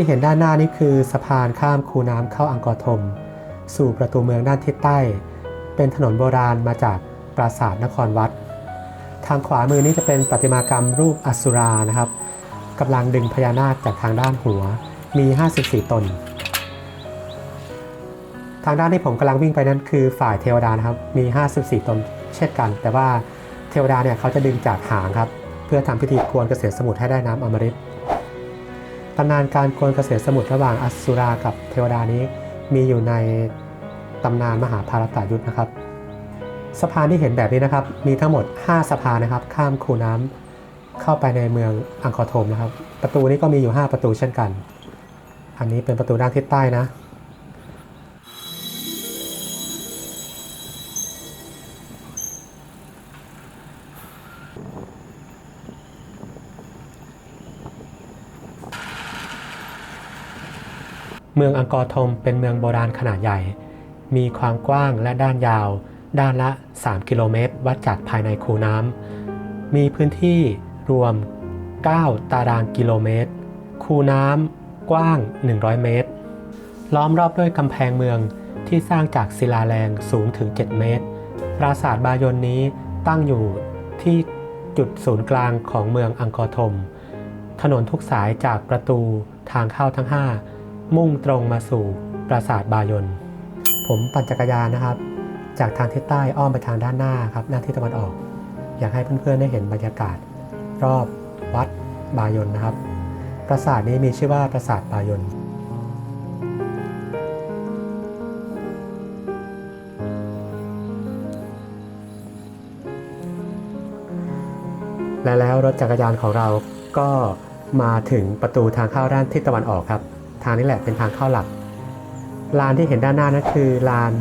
ที่เห็นด้านหน้านี่คือสะพานข้ามคูน้ำเข้าอังกอร์ธมสู่ประตูเมืองด้านทิศใต้ เป็นถนนโบราณมาจากปราสาทนครวัด ทางขวามือนี้จะเป็นประติมากรรมรูปอสุรานะครับกำลังดึงพญานาคจากทางด้านหัวมี 54 ตน ทางด้านที่ผมกำลังวิ่งไปนั้นคือฝ่ายเทวดานะครับมี 54 ตนเช่นกัน แต่ว่าเทวดาเนี่ยเขาจะดึงจากหางครับ เพื่อทำพิธีกวนเกษตรสมุทรให้ได้น้ำอมฤต ตำนานการกวนเกษตรสมุทรระหว่างอสุรากับเทวดานี้มีอยู่ในตำนานมหาภารตายุทธนะครับสะพานที่เห็นแบบนี้นะครับ มีทั้งหมด 5สะพานนะครับ ข้ามคูน้ำเข้าไปในเมืองอังคอร์ธมนะครับ ประตูนี้ก็มีอยู่ 5 ประตูเช่นกัน อันนี้เป็นประตูด้านทิศใต้นะ เมืองอังกอร์ธมเป็นเมืองโบราณขนาดใหญ่ มีความกว้างและด้านยาว ด้านละ 3 กิโลเมตร วัดจากภายในคูน้ำ มีพื้นที่รวม 9 ตารางกิโลเมตร คูน้ำกว้าง 100 เมตร ล้อมรอบด้วยกำแพงเมืองที่สร้างจากศิลาแรงสูงถึง 7 เมตร ปราสาทบายนนี้ตั้งอยู่ที่จุดศูนย์กลางของเมืองอังกอร์ธม ถนนทุกสายจากประตูทางเข้าทั้ง 5 มุ่งตรงมาสู่ปราสาทบายนผมปั่นจักรยานนะครับ จากทางทิศใต้อ้อมไปทางด้านหน้าครับด้าทิศตะวันออก อยากให้เพื่อนๆได้เห็นบรรยากาศ รอบวัดบายนนะครับ ปราสาทนี้มีชื่อว่าปราสาทบายนและแล้วรถจักรยานของเราก็มาถึงประตูทางเข้าด้านทิศตะวันออกครับ ทางนี้แหละเป็นทางเข้าหลัก ลานที่เห็นด้านหน้านั่นคือลาน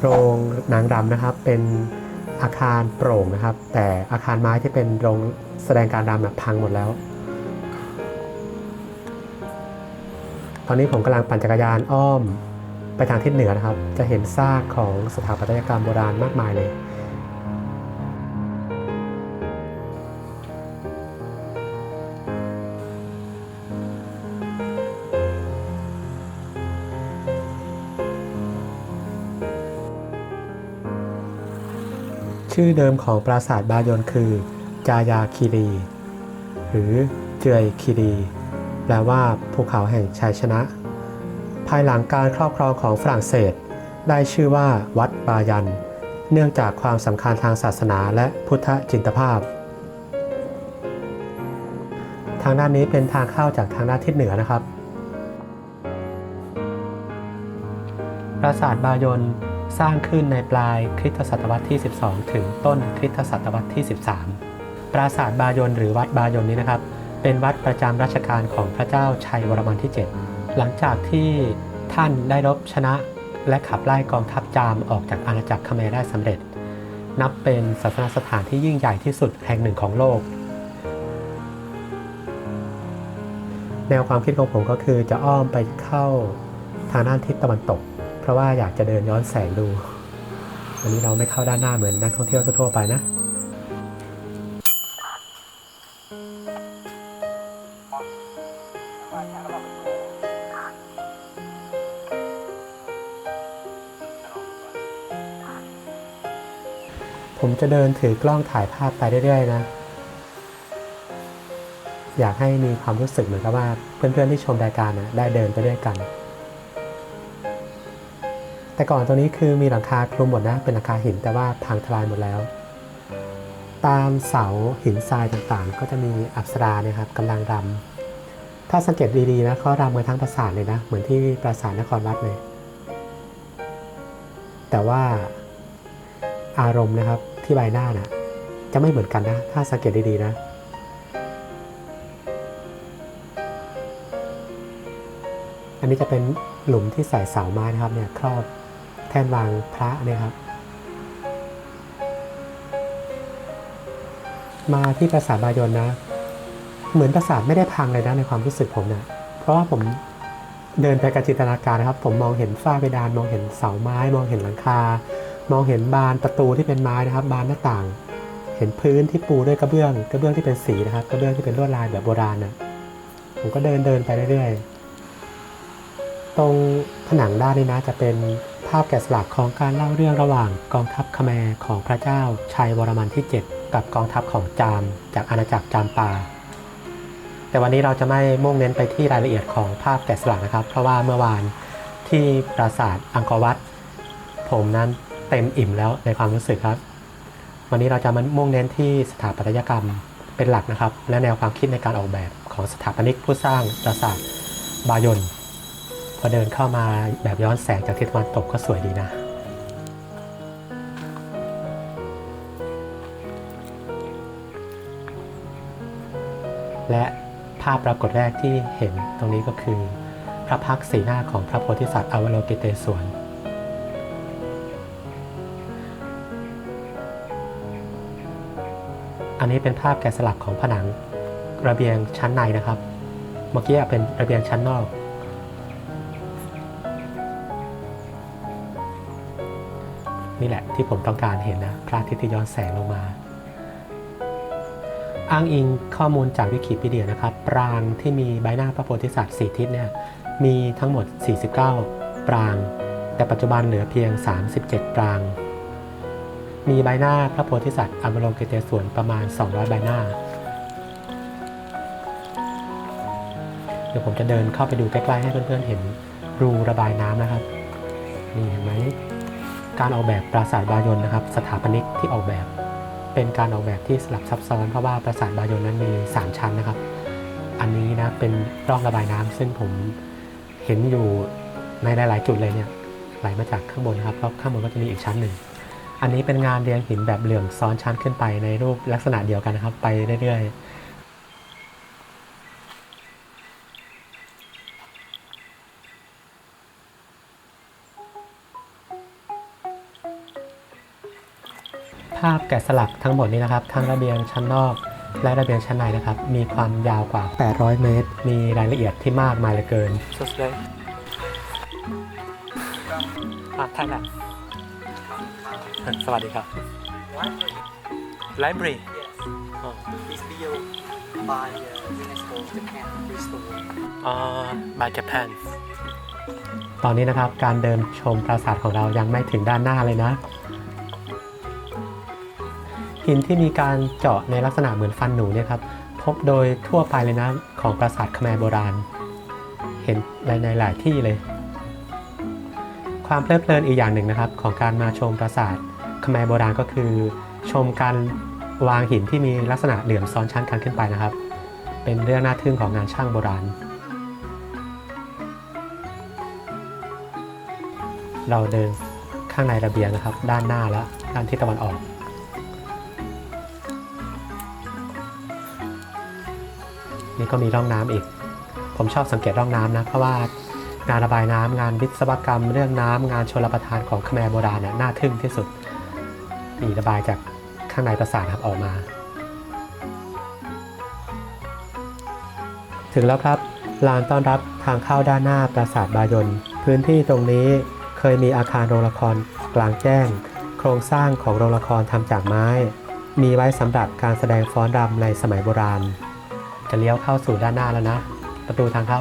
โรงนางรำนะครับ เป็นอาคารโปร่งนะครับ แต่อาคารไม้ที่เป็นโรงแสดงการรำนะพังหมดแล้ว ตอนนี้ผมกำลังปั่นจักรยานอ้อมไปทางทิศเหนือนะครับ จะเห็นซากของสถาปัตยกรรมโบราณมากมายเลย ชื่อเดิมของปราสาทบายนคือ จายาคีรี หรือเจยคีรี แปลว่าภูเขาแห่งชัยชนะ ภายหลังการครอบครองของฝรั่งเศส ได้ชื่อว่าวัดบายัน เนื่องจากความสำคัญทางศาสนาและพุทธจินตภาพ ทางด้านนี้เป็นทางเข้าจากทางด้านทิศเหนือนะครับ ปราสาทบายน สร้างขึ้นในปลายคริสตศตวรรษที่ 12 ถึงต้นคริสตศตวรรษที่ 13 ปราสาทบายนหรือวัดบายนนี้นะครับ เป็นวัดประจำรัชกาลของพระเจ้าชัยวรมันที่ 7 หลังจากที่ท่านได้รบชนะและขับไล่กองทัพจามออกจากอาณาจักรเขมรได้สำเร็จ นับเป็นศาสนสถานที่ยิ่งใหญ่ที่สุดแห่งหนึ่งของโลก แนวความคิดของผมก็คือจะอ้อมไปเข้าทางด้านทิศตะวันตก เพราะว่าอยากจะเดินย้อนแสงดู วันนี้เราไม่เข้าด้านหน้าเหมือนนักท่องเที่ยวทั่วไปนะผมจะเดินถือกล้องถ่ายภาพไปเรื่อยๆนะ อยากให้มีความรู้สึกเหมือนกับว่าเพื่อนๆที่ชมรายการนะได้เดินไปด้วยกัน แต่ก่อนตรงนี้คือมีหลังคาคลุมหมดนะเป็นหลังคาหินแต่ว่าพังทลายหมดแล้ว ตามเสาหินทรายต่างๆ ก็จะมีอัปสรานี่ยครับกำลังรำถ้าสังเกตดีๆนะเขารำกันทั้งปราสาทเลยนะ เหมือนที่ปราสาทนครวัดเลย แต่ว่าอารมณ์นะครับที่ใบหน้านะจะไม่เหมือนกันนะ ถ้าสังเกตดีๆนะอันนี้จะเป็นหลุมที่ใส่เสาไม้นะครับเนี่ยครอบ แท่นวางพระนี่ยครับ มาที่ปราสาบายนนะ เหมือนปราสาทไม่ได้พังเลยนะในความรู้สึกผมเนะี่ยเพราะว่าผมเดินไปกับจินตนาการนะครับ ผมมองเห็นฝ้าเพดาน มองเห็นเสาไม้ มองเห็นหลังคา มองเห็นบานประตูที่เป็นไม้นะครับ บานหน้าต่าง เห็นพื้นที่ปูด้วยกระเบื้อง กระเบื้องที่เป็นสีนะครับ กระเบื้องที่เป็นลวดลายแบบโบราณนะผมก็เดินเดินไปเรื่อยๆ ตรงผนังด้านนี้นะจะเป็นาพแกะสลักของการเล่าเรื่องระหว่างกองทัพขแมรของพระเจ้าชัยวรมันที่ 7 กับกองทัพของจามจากอาณาจักรจามปา แต่วันนี้เราจะไม่มุ่งเน้นไปที่รายละเอียดของภาพแกะสลักนะครับ เพราะว่าเมื่อวานที่ปราสาทอังกอร์วัดผมนั้นเต็มอิ่มแล้วในความรู้สึกครับ วันนี้เราจะมามุ่งเน้นที่สถาปัตยกรรมเป็นหลักนะครับ และแนวความคิดในการออกแบบของสถาปนิกผู้สร้างปราสาทบายอน พอเดินเข้ามาแบบย้อนแสงจากทิศตะวันตกก็สวยดีนะ และภาพปรากฏแรกที่เห็นตรงนี้ก็คือ พระพักตร์สีหน้าของพระโพธิสัตว์อวโลกิเตศวรอันนี้เป็นภาพแกะสลักของผนังระเบียงชั้นในนะครับ เมื่อกี้เป็นระเบียงชั้นนอก นี่แหละที่ผมต้องการเห็นนะพระอาทิตย์ที่ย้อนแสงลงมา อ้างอิงข้อมูลจากวิกิพีเดียนะครับปรางที่มีใบหน้าพระโพธิสัตว์สี่ทิศเนี่ยมีทั้งหมด 49 ปราง แต่ปัจจุบันเหลือเพียง 37 ปราง มีใบหน้าพระโพธิสัตว์อมโลกิเตศวรประมาณ 200 ใบหน้า เดี๋ยวผมจะเดินเข้าไปดูใกล้ๆให้เพื่อนๆเห็นรูระบายน้ำนะครับ นี่เห็นไหม การออกแบบปราสาทบายอนนะครับ สถาปนิกที่ออกแบบ เป็นการออกแบบที่สลับซับซ้อนเพราะว่าปราสาทบายอนนั้นมี 3 ชั้นนะครับ อันนี้นะเป็นร่องระบายน้ำซึ่งผมเห็นอยู่ในหลาย ๆ จุดเลยเนี่ยไหลมาจากข้างบนครับแล้วข้างบนก็จะมีอีกชั้นหนึ่งอันนี้เป็นงานเรียงหินแบบเหลื่อมซ้อนชั้นขึ้นไปในรูปลักษณะเดียวกันนะครับ ไปเรื่อยๆาพแกะสลักทั้งหมดนี้นะครับทั้งระเบียงชั้นนอกและระเบียงชั้นในนะครับ มีความยาวกว่า 800 เมตร มีรายละเอียดที่มากมายเหลือเกิน So today. Ah, Thailand. สวัสดีครับ Library. Yes. Oh. It's built by uh, UNESCO Japan Bristol. Uh, by Japan. ตอนนี้นะครับการเดินชมปราสาทของเรายังไม่ถึงด้านหน้าเลยนะ หินที่มีการเจาะในลักษณะเหมือนฟันหนูเนี่ยครับพบโดยทั่วไปเลยนะของปราสาทคแมรโบราณ เห็นในหลายที่เลย ความเพลิดเพลินอีกอย่างหนึ่งนะครับ ของการมาชมปราสาทคแมรโบราณก็คือ ชมการวางหินที่มีลักษณะเหลื่อมซ้อนชั้นกันขึ้นไปนะครับ เป็นเรื่องน่าทึ่งของงานช่างโบราณ เราเดินข้างในระเบียงนะครับ ด้านหน้าและด้านทิศตะวันออก นี่ก็มีร่องน้ำอีก ผมชอบสังเกตร่องน้ำนะ เพราะว่างานระบายน้ำงานวิศวกรรม เรื่องน้ำงานชลประทานของขแมรโบราณเนี่ยน่าทึ่งที่สุดนี่ระบายจากข้างในปราสาทครับออกมา ถึงแล้วครับลานต้อนรับทางเข้าด้านหน้าปราสาทบายนพื้นที่ตรงนี้เคยมีอาคารโรงละครกลางแจ้ง โครงสร้างของโรงละครทำจากไม้ มีไว้สำหรับการแสดงฟ้อนรำในสมัยโบราณ จะเลี้ยวเข้าสู่ด้านหน้าแล้วนะ ประตูทางเข้า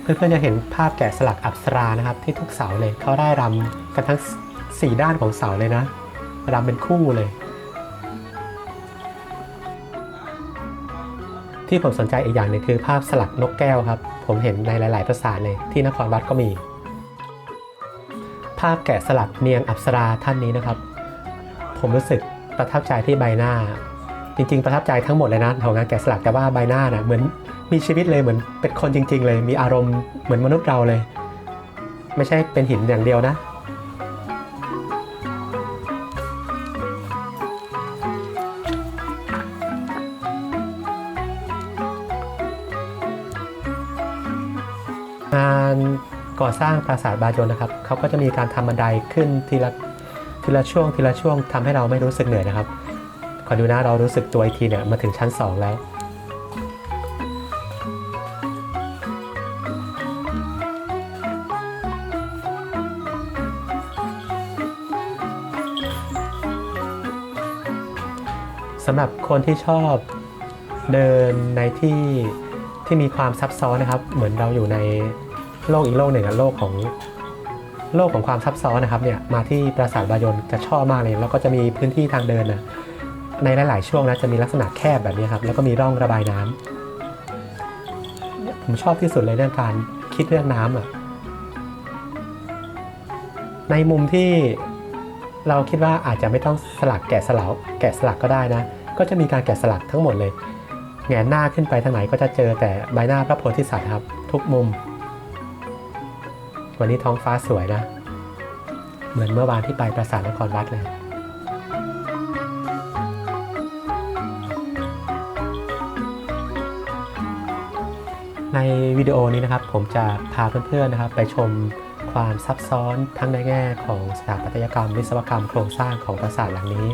เพื่อนๆจะเห็นภาพแกะสลักอัปสรานะครับ ที่ทุกเสาเลยเขาได้รำกันทั้งสี่ด้านของเสาเลยนะรำเป็นคู่เลย ที่ผมสนใจอีกอย่างหนึงคือภาพสลักนกแก้วครับ ผมเห็นในหลายๆภาษาเลยที่นครวัดก็มี ภาพแกะสลักเนียงอัปสราท่านนี้นะครับ ผมรู้สึก ประทับใจที่ใบหน้า จริง ๆ ประทับใจทั้งหมดเลยนะของงานแกะสลักแต่ว่าใบหน้าน่ะเหมือนมีชีวิตเลยเหมือนเป็นคนจริง ๆ เลยมีอารมณ์เหมือนมนุษย์เราเลย ไม่ใช่เป็นหินอย่างเดียวนะงานก่อสร้างปราสาทบาโจนนะครับเขาก็จะมีการทำบันไดขึ้นทีละ ทีละช่วงทีละช่วงทำให้เราไม่รู้สึกเหนื่อยนะครับขอดูนะเรารู้สึกตัวอีกทีเนี่ยมาถึงชั้น 2 แล้วสำหรับคนที่ชอบเดินในที่ที่มีความซับซ้อนนะครับ เหมือนเราอยู่ในโลกอีกโลกหนึ่งโลกของ โลกของความซับซ้อนนะครับเนี่ยมาที่ปราสาทบายนจะชอบมากเลยแล้วก็จะมีพื้นที่ทางเดินนะในหลาย ๆ ช่วงนะจะมีลักษณะแคบแบบนี้ครับแล้วก็มีร่องระบายน้ำผมชอบที่สุดเลยเรื่องการคิดเรื่องน้ำอะในมุมที่เราคิดว่าอาจจะไม่ต้องสลักแกะสลักแกะสลักก็ได้นะ ก็จะมีการแกะสลักทั้งหมดเลยแงนหน้าขึ้นไปทางไหนก็จะเจอแต่ใบหน้าพระโพธิสัตว์ครับ ทุกมุม วันนี้ท้องฟ้าสวยนะ เหมือนเมื่อวานที่ไปปราสาทนครวัดเลยในวิดีโอนี้นะครับผมจะพาเพื่อนๆนะครับ ไปชมความซับซ้อนทั้งในแง่ของสถาปัตยกรรม วิศวกรรมโครงสร้างของปราสาทหลังนี้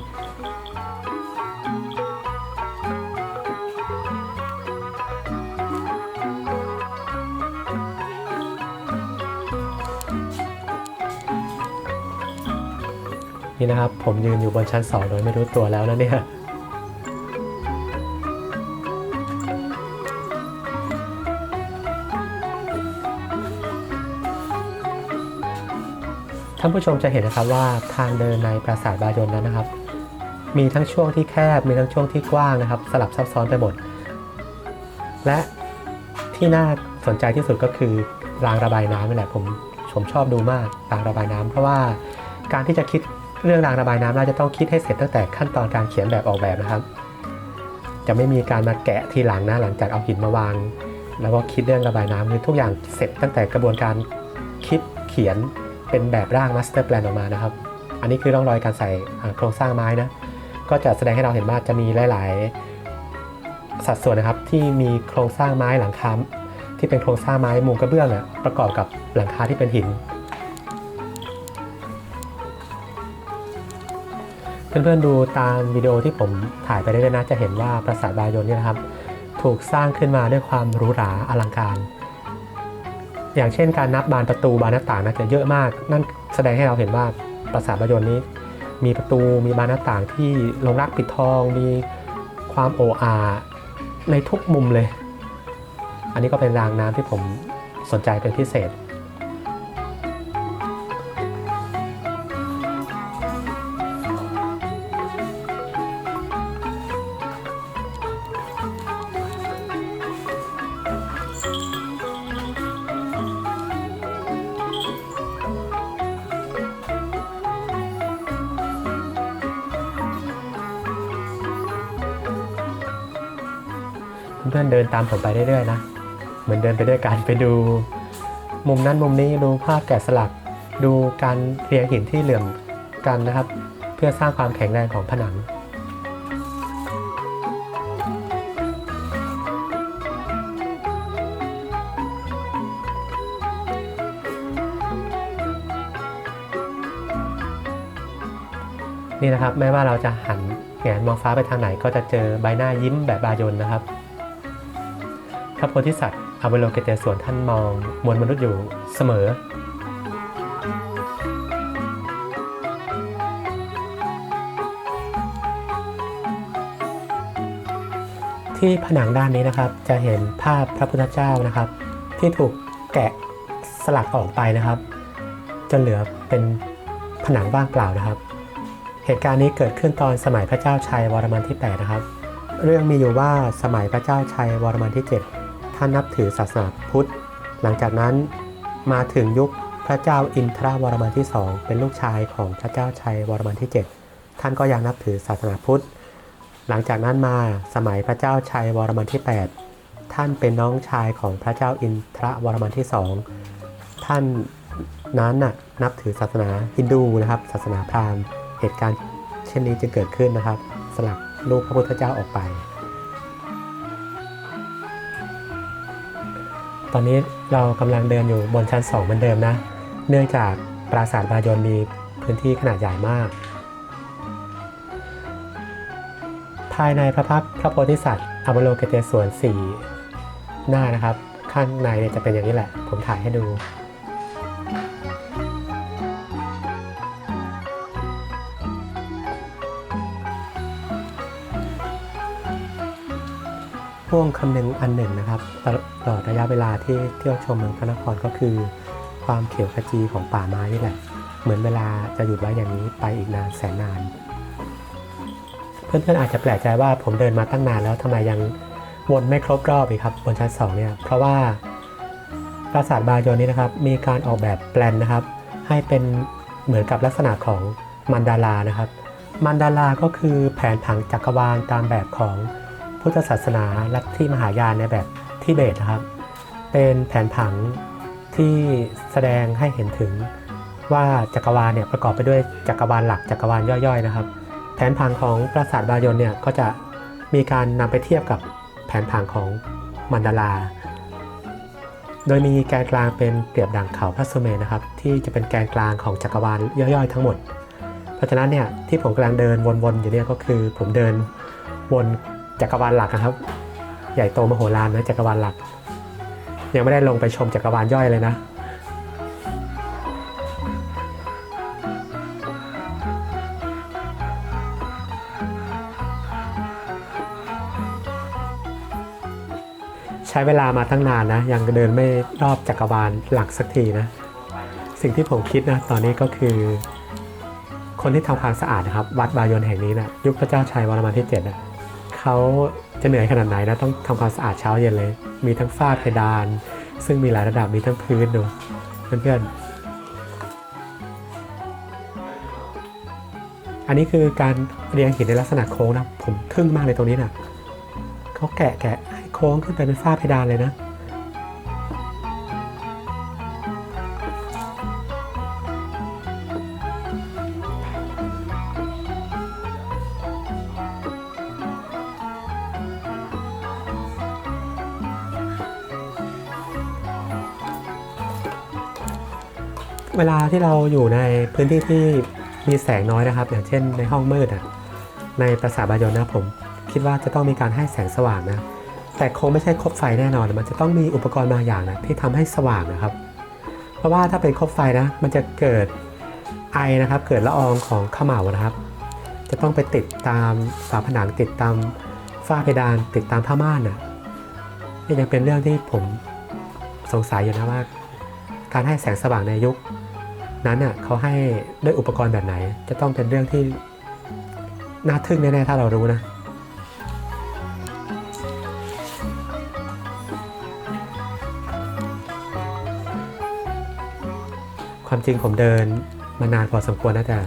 นี่นะครับ ผมยืนอยู่บนชั้น2โดยไม่รู้ตัวแล้วนะเนี่ยท่านผู้ชมจะเห็นนะครับว่าทางเดินในปราสาทบายนนั้นนะครับ มีทั้งช่วงที่แคบมีทั้งช่วงที่กว้างนะครับ สลับซับซ้อนไปหมดและที่น่าสนใจที่สุดก็คือรางระบายน้ำนี่แหละผมผมชอบดูมากรางระบายน้ำเพราะว่าการที่จะคิด เรื่องรางระบายน้ำเราจะต้องคิดให้เสร็จตั้งแต่ขั้นตอนการเขียนแบบออกแบบนะครับ จะไม่มีการมาแกะทีหลังนะหลังจากเอาหินมาวาง แล้วก็คิดเรื่องระบายน้ำคือทุกอย่างเสร็จตั้งแต่กระบวนการคิดเขียนเป็นแบบร่างมาสเตอร์แปลนออกมานะครับ อันนี้คือร่องรอยการใส่โครงสร้างไม้นะ ก็จะแสดงให้เราเห็นว่าจะมีหลาย ๆ สัดส่วนนะครับที่มีโครงสร้างไม้หลังคาที่เป็นโครงสร้างไม้มุงกระเบื้องนะประกอบกับหลังคาที่เป็นหิน เพื่อนๆดูตามวิดีโอที่ผมถ่ายไปได้เลยนะจะเห็นว่าปราสาทบายนเนี่ยนะครับ ถูกสร้างขึ้นมาด้วยความหรูหราอลังการ อย่างเช่นการนับบานประตูบานหน้าต่างนะจะเยอะมาก นั่นแสดงให้เราเห็นว่าปราสาทบายนนี้ มีประตูมีบานหน้าต่างที่ลงรักปิดทอง มีความโออาในทุกมุมเลย อันนี้ก็เป็นรางน้ำที่ผมสนใจเป็นพิเศษ เพื่อนเดินตามผมไปเรื่อยๆนะ เหมือนเดินไปด้วยกันไปดู มุมนั้นมุมนี้ดูภาพแกะสลัก ดูการเรียงหินที่เหลื่อมกันนะครับ เพื่อสร้างความแข็งแรงของผนังนี่นะครับไม่ว่าเราจะหันแหงนมองฟ้าไปทางไหนก็จะเจอใบหน้ายิ้มแบบบายนนะครับ ระโพธิสัตว์อวโลเกเตส่วนท่านมองมวลมนุษย์อยู่เสมอที่ผนังด้านนี้นะครับจะเห็นภาพพระพุทธเจ้านะครับ ที่ถูกแกะสลักออกไปนะครับ จนเหลือเป็นผนังว่างเปล่านะครับ เหตุการณ์นี้เกิดขึ้นตอนสมัยพระเจ้าชัยวรมันที่ 8 นะครับ เรื่องมีอยู่ว่าสมัยพระเจ้าชัยวรมันที่ 7 ท่านนับถือศาสนาพุทธ หลังจากนั้นมาถึงยุคพระเจ้าอินทราวรมันที่2เป็นลูกชายของพระเจ้าชัยวรมันที่ 7 ท่านก็ยังนับถือศาสนาพุทธ หลังจากนั้นมาสมัยพระเจ้าชัยวรมันที่ 8 ท่านเป็นน้องชายของพระเจ้าอินทราวรมันที่2ท่านนั้นน่ะนับถือศาสนาฮินดูนะครับ ศาสนาพราหมณ์เหตุการณ์เช่นนี้จึงเกิดขึ้นนะครับ สลักรูปพระพุทธเจ้าออกไป ตอนนี้เรากำลังเดินอยู่บนชั้น 2 เหมือนเดิมนะ เนื่องจากปราสาทบายอนมีพื้นที่ขนาดใหญ่มาก ภายในพระพักพระโพธิสัตว์อมโลกเตสวน 4 หน้านะครับ ข้างในจะเป็นอย่างนี้แหละ ผมถ่ายให้ดู ห่วงคำนึงอันหนึ่งนะครับตลอดระยะเวลาที่เที่ยวชมเมืองพระนครก็คือ ความเขียวขจีของป่าไม้นี่แหละ เหมือนเวลาจะหยุดไว้อย่างนี้ไปอีกนานแสนนาน เพื่อนๆอาจจะแปลกใจว่าผมเดินมาตั้งนานแล้วทำไมยังวนไม่ครบรอบอีกครับบนชั้นสองเนี่ยเพราะว่าปราสาทบายอนนี้นะครับ มีการออกแบบแปลนนะครับ ให้เป็นเหมือนกับลักษณะของมันดารานะครับ มันดาราก็คือแผนผังจักรวาลตามแบบของ พุทธศาสนาลัทธิมหายานในแบบทิเบตนะครับ เป็นแผนผังที่แสดงให้เห็นถึงว่าจักรวาลเนี่ยประกอบไปด้วยจักรวาลหลักจักรวาลย่อยๆนะครับ แผนผังของปราสาทบายอนเนี่ยก็จะมีการนำไปเทียบกับแผนผังของมันดารา โดยมีแกนกลางเป็นเปรียบดังเขาพระสุเมนะครับ ที่จะเป็นแกนกลางของจักรวาลย่อยๆ ทั้งหมด เพราะฉะนั้นเนี่ยที่ผมกำลังเดินวนๆอยู่เนี่ยก็คือผมเดินวน จักรวาลหลักนะครับ ใหญ่โตมโหฬารนะจักรวาลหลัก ยังไม่ได้ลงไปชมจักรวาลย่อยเลยนะใช้เวลามาตั้งนานนะ ยังเดินไม่รอบจักรวาลหลักสักทีนะ สิ่งที่ผมคิดนะ ตอนนี้ก็คือ คนที่ทำความสะอาดนะครับ วัดบายอนแห่งนี้นะยุคพระเจ้าชัยวรมันที่7นะ เขาจะเหนื่อยขนาดไหนนะต้องทำความสะอาดเช้าเย็นเลย มีทั้งฝ้าเพดาน ซึ่งมีหลายระดับมีทั้งพื้นดูเพื่อนๆอันนี้คือการเรียงหินในลักษณะโค้งนะผมทึ่งมากเลยตรงนี้นะเขาแกะแกะให้โค้งขึ้นไปเป็นฝ้าเพดานเลยนะ เวลาที่เราอยู่ในพื้นที่ที่มีแสงน้อยนะครับ อย่างเช่นในห้องมืดอะในปราสาทบายอนนะผม คิดว่าจะต้องมีการให้แสงสว่างนะ แต่คงไม่ใช่คบไฟแน่นอน มันจะต้องมีอุปกรณ์บางอย่างนะที่ทำให้สว่างนะครับ เพราะว่าถ้าเป็นคบไฟนะ มันจะเกิดไอนะครับ เกิดละอองของข้าวเหมานะครับ จะต้องไปติดตามฝาผนังติดตามฝ้าเพดานติดตามผ้าม่านนะนี่ยังเป็นเรื่องที่ผมสงสัยอยู่นะว่า การให้แสงสว่างในยุค นั้นน่ะเขาให้ด้วยอุปกรณ์แบบไหน จะต้องเป็นเรื่องที่น่าทึ่งแน่ๆถ้าเรารู้นะความจริงผมเดินมานานพอสมควรนะแต่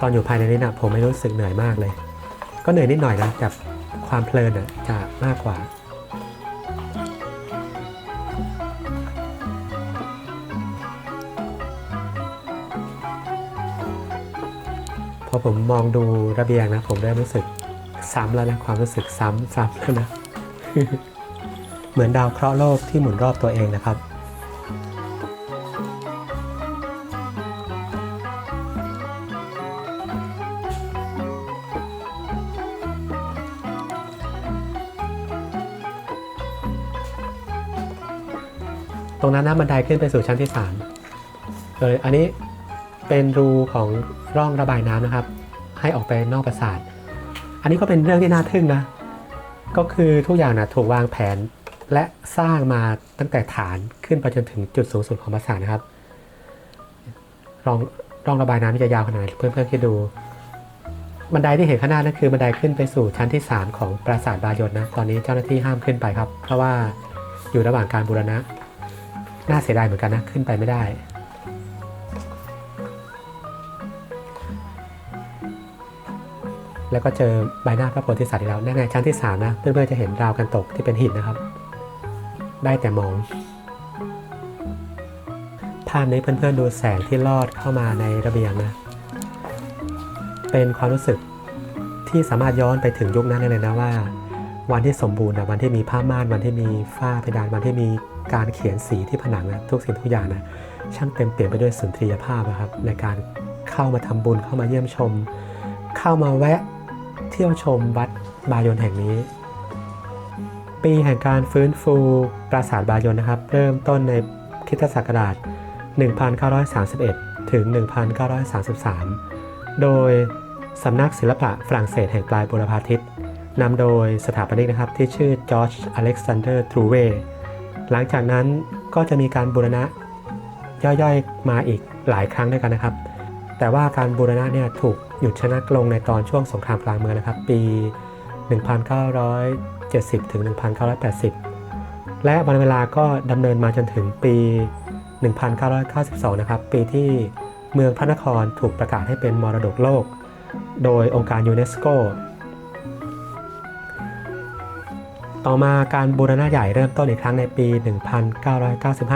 ตอนอยู่ภายในนี้นะผมไม่รู้สึกเหนื่อยมากเลย ก็เหนื่อยนิดหน่อยนะแต่ความเพลินน่ะจะมากกว่า พอผมมองดูระเบียงนะ ผมเริ่มรู้สึกซ้ำแล้วนะ ความรู้สึกซ้ำซ้ำแล้วนะ เหมือนดาวเคราะห์โลกที่หมุนรอบตัวเองนะครับตรงนั้นนะบันไดขึ้นไปสู่ชั้นที่3เลยอันนี้ เป็นรูของร่องระบายน้ำนะครับ ให้ออกไปนอกปราสาท อันนี้ก็เป็นเรื่องที่น่าทึ่งนะ ก็คือทุกอย่างนะถูกวางแผนและสร้างมาตั้งแต่ฐานขึ้นไปจนถึงจุดสูงสุดของปราสาทนะครับรองร่องระบายน้ำนี่จะยาวขนาดไหนเพื่อนๆคิดดู บันไดที่เห็นข้างหน้านั่นคือบันไดขึ้นไปสู่ชั้นที่ 3 ของปราสาทบายอนนะ ตอนนี้เจ้าหน้าที่ห้ามขึ้นไปครับ เพราะว่าอยู่ระหว่างการบูรณะ น่าเสียดายเหมือนกันนะ ขึ้นไปไม่ได้ แล้วก็เจอใบหน้าพระโพธิสัตว์อีกแล้วนั่นชั้นที่3นะเพื่อนๆจะเห็นราวกันตกที่เป็นหินนะครับ ได้แต่มอง ภาพนี้เพื่อนๆดูแสงที่ลอดเข้ามาในระเบียงนะ เป็นความรู้สึกที่สามารถย้อนไปถึงยุคนั้นได้เลยนะว่า วันที่สมบูรณ์นะวันที่มีผ้าม่านวันที่มีฝ้าเพดานวันที่มีการเขียนสีที่ผนังนะทุกสิ่งทุกอย่างนะช่างเต็มเปลี่ยนไปด้วยสุนทรียภาพนะครับในการเข้ามาทำบุญเข้ามาเยี่ยมชม เข้ามาแวะ เที่ยวชมวัดบายอนแห่งนี้ ปีแห่งการฟื้นฟูปราสาทบายอนนะครับ เริ่มต้นในคริสตศักราช 1931 ถึง 1933 โดยสำนักศิลปะฝรั่งเศสแห่งปลายบุรพาทิตย์นำโดยสถาปนิกนะครับที่ชื่อจอร์จอเล็กซานเดอร์ทรูเวหลังจากนั้นก็จะมีการบูรณะย่อยๆ มาอีกหลายครั้งด้วยกันนะครับ แต่ว่าการบูรณะเนี่ยถูก หยุดชะงักลงในตอนช่วงสงครามกลางเมืองนะครับ ปี 1970 ถึง 1980 และวันเวลาก็ดำเนินมาจนถึงปี 1992 นะครับ ปีที่เมืองพระนครถูกประกาศให้เป็นมรดกโลก โดยองค์การยูเนสโก ต่อมาการบูรณะใหญ่เริ่มต้นอีกครั้งในปี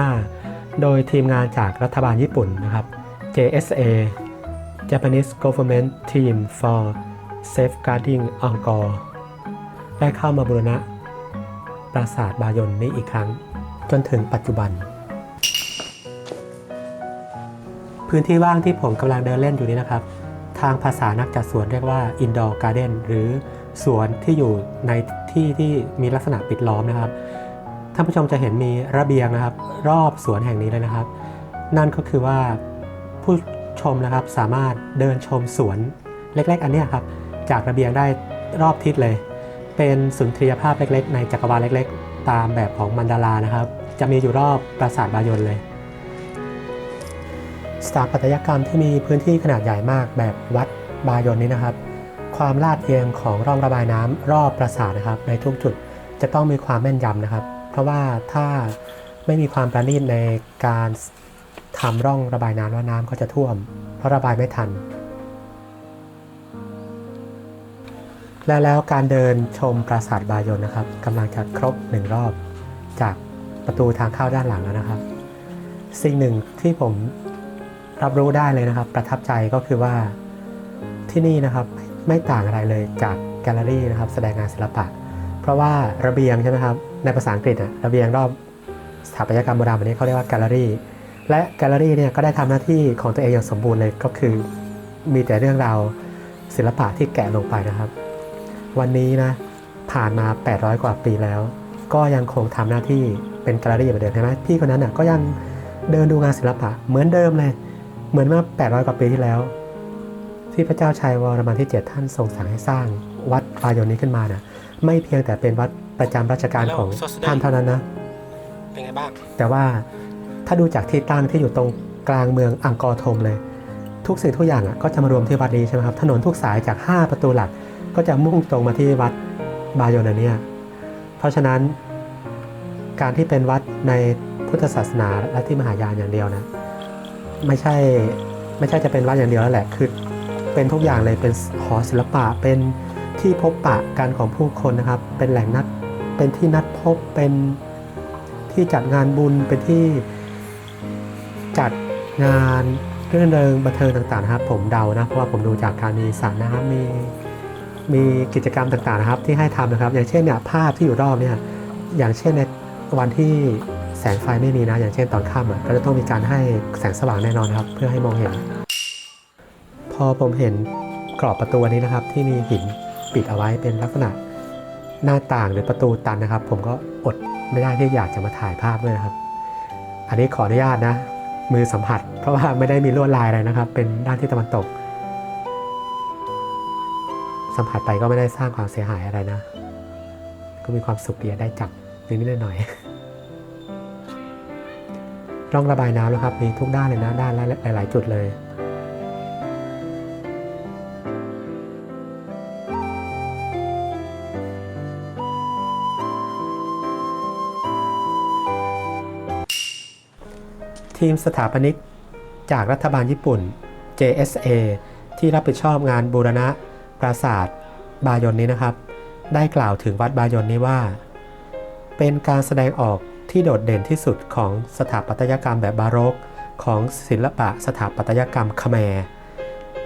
1995 โดยทีมงานจากรัฐบาลญี่ปุ่นนะครับ JSA Japanese Government Team for Safeguarding Angkor ได้เข้ามาบูรณะ ปราสาทบายอนนี้อีกครั้ง จนถึงปัจจุบัน พื้นที่ว่างที่ผมกำลังเดินเล่นอยู่นี้นะครับ ทางภาษานักจัดสวนเรียกว่า indoor garden หรือสวนที่อยู่ในที่ที่มีลักษณะปิดล้อมนะครับท่านผู้ชมจะเห็นมีระเบียงนะครับ รอบสวนแห่งนี้เลยนะครับ นั่นก็คือว่า ชมนะครับ สามารถเดินชมสวนเล็ก ๆ อันนี้ครับจากระเบียงได้รอบทิศเลย เป็นสุนทรียภาพเล็ก ๆ ในจักรวาลเล็ก ๆ ตามแบบของมันดารานะครับ จะมีอยู่รอบปราสาทบายอนเลยสถาปัตยกรรมที่มีพื้นที่ขนาดใหญ่มากแบบวัดบายอนนี้นะครับ ความลาดเอียงของร่องระบายน้ำรอบปราสาทนะครับ ในทุกจุดจะต้องมีความแม่นยำนะครับ เพราะว่าถ้าไม่มีความประณีตในการ ทำร่องระบายน้ำแล้วน้ำก็จะท่วม เพราะระบายไม่ทัน และแล้วการเดินชมปราสาทบายอนนะครับกำลังจะครบหนึ่งรอบ จากประตูทางเข้าด้านหลังแล้วนะครับ สิ่งหนึ่งที่ผมรับรู้ได้เลยนะครับ ประทับใจก็คือว่าที่นี่นะครับไม่ไม่ต่างอะไรเลยจากแกลเลอรี่นะครับ แสดงงานศิลปะ เพราะว่าระเบียงใช่ไหมครับในภาษาอังกฤษอะระเบียงรอบสถาปัตยกรรมโบราณแบบนี้เขาเรียกว่าแกลเลอรี่ และแกลเลอรี่เนี่ยก็ได้ทำหน้าที่ของตัวเองอย่างสมบูรณ์เลยก็คือ มีแต่เรื่องราวศิลปะที่แกะลงไปนะครับ วันนี้นะผ่านมา 800 กว่าปีแล้ว ก็ยังคงทำหน้าที่เป็นแกลเลอรี่เหมือนเดิมใช่ไหมพี่คนนั้นน่ะก็ยังเดินดูงานศิลปะเหมือนเดิมเลย เหมือนเมื่อ 800 กว่าปีที่แล้ว ที่พระเจ้าชัยวรมันที่ 7 ท่านทรงสั่งให้สร้างวัดปายนนี้ขึ้นมาน่ะไม่เพียงแต่เป็นวัดประจำราชการของท่านเท่านั้นนะเป็นไงบ้างแต่ว่า ถ้าดูจากที่ตั้งที่อยู่ตรงกลางเมืองอังกอร์ธมเลย ทุกสิ่งทุกอย่างก็จะมารวมที่วัดนี้ใช่ไหมครับถนนทุกสายจาก 5 ประตูหลัก ก็จะมุ่งตรงมาที่วัดบายอนอันเนี่ยเพราะฉะนั้น การที่เป็นวัดในพุทธศาสนาและที่มหายานอย่างเดียวนะไม่ใช่ไม่ใช่จะเป็นวัดอย่างเดียวแล้วแหละคือเป็นทุกอย่างเลยเป็นหอศิลปะเป็นที่พบปะกันของผู้คนนะครับ เป็นแหล่งนัดเป็นที่นัดพบเป็นที่จัดงานบุญเป็นที่ จัดงานเรื่องเริงบันเทิงต่างๆนะครับ ผมเดานะเพราะว่าผมดูจากการมีสระน้ำมีมีกิจกรรมต่างๆนะครับ ที่ให้ทำนะครับ อย่างเช่นเนี่ยภาพที่อยู่รอบเนี่ยอย่างเช่นในวันที่แสงไฟไม่มีนะ อย่างเช่นตอนค่ำอะก็จะต้องมีการให้แสงสว่างแน่นอนครับ เพื่อให้มองเห็น พอผมเห็นกรอบประตูนี้นะครับ ที่มีหินปิดเอาไว้เป็นลักษณะหน้าต่างหรือประตูตันนะครับ ผมก็อดไม่ได้ที่อยากจะมาถ่ายภาพด้วยนะครับ อันนี้ขออนุญาตนะ มือสัมผัส เพราะว่าไม่ได้มีลวดลายอะไรนะครับ เป็นด้านที่ตะวันตก สัมผัสไปก็ไม่ได้สร้างความเสียหายอะไรนะ ก็มีความสุขดีได้จับนิดๆหน่อยๆร่องระบายน้ำนะครับมีทุกด้านเลยนะด้านละหลายๆจุดเลย ทีมสถาปนิกจากรัฐบาลญี่ปุ่น JSA ที่รับผิดชอบงานบูรณะปราสาทบายอนนี้นะครับ ได้กล่าวถึงวัดบายอนนี้ว่า เป็นการแสดงออกที่โดดเด่นที่สุดของสถาปัตยกรรมแบบบาโรกของศิลปะสถาปัตยกรรมคแมร์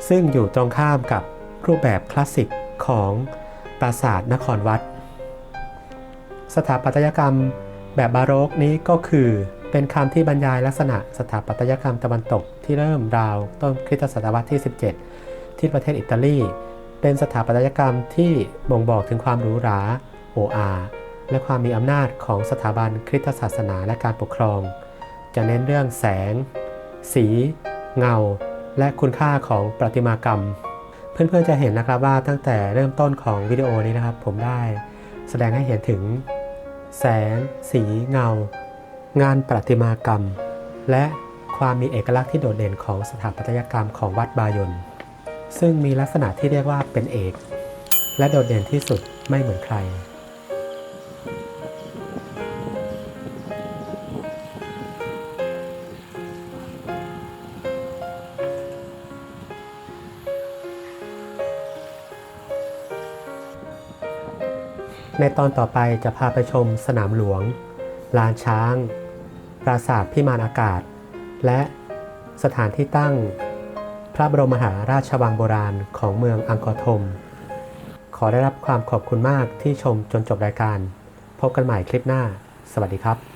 ซึ่งอยู่ตรงข้ามกับรูปแบบคลาสสิกของปราสาทนครวัด สถาปัตยกรรมแบบบาโรกนี้ก็คือ เป็นคำที่บรรยายลักษณะสถาปัตยกรรมตะวันตกที่เริ่มราวต้นคริสตศตวรรษที่ 17 ที่ประเทศอิตาลี เป็นสถาปัตยกรรมที่บ่งบอกถึงความหรูหราโออาและความมีอำนาจของสถาบันคริสตศาสนาและการปกครอง จะเน้นเรื่องแสง สี เงา และคุณค่าของประติมากรรม เพื่อนๆจะเห็นนะครับว่าตั้งแต่เริ่มต้นของวิดีโอนี้นะครับ ผมได้ แสดงให้เห็นถึง แสง สี เงา งานประติมากรรม และความมีเอกลักษณ์ที่โดดเด่นของสถาปัตยกรรมของวัดบายนซึ่งมีลักษณะที่เรียกว่าเป็นเอก และโดดเด่นที่สุดไม่เหมือนใคร ในตอนต่อไปจะพาไปชมสนามหลวง ลานช้าง ราสาทพิมานอากาศ และสถานที่ตั้ง พระบรมมหาราชวังโบราณของเมืองอังกอร์ธมขอได้รับความขอบคุณมากที่ชมจนจบรายการ พบกันใหม่คลิปหน้า สวัสดีครับ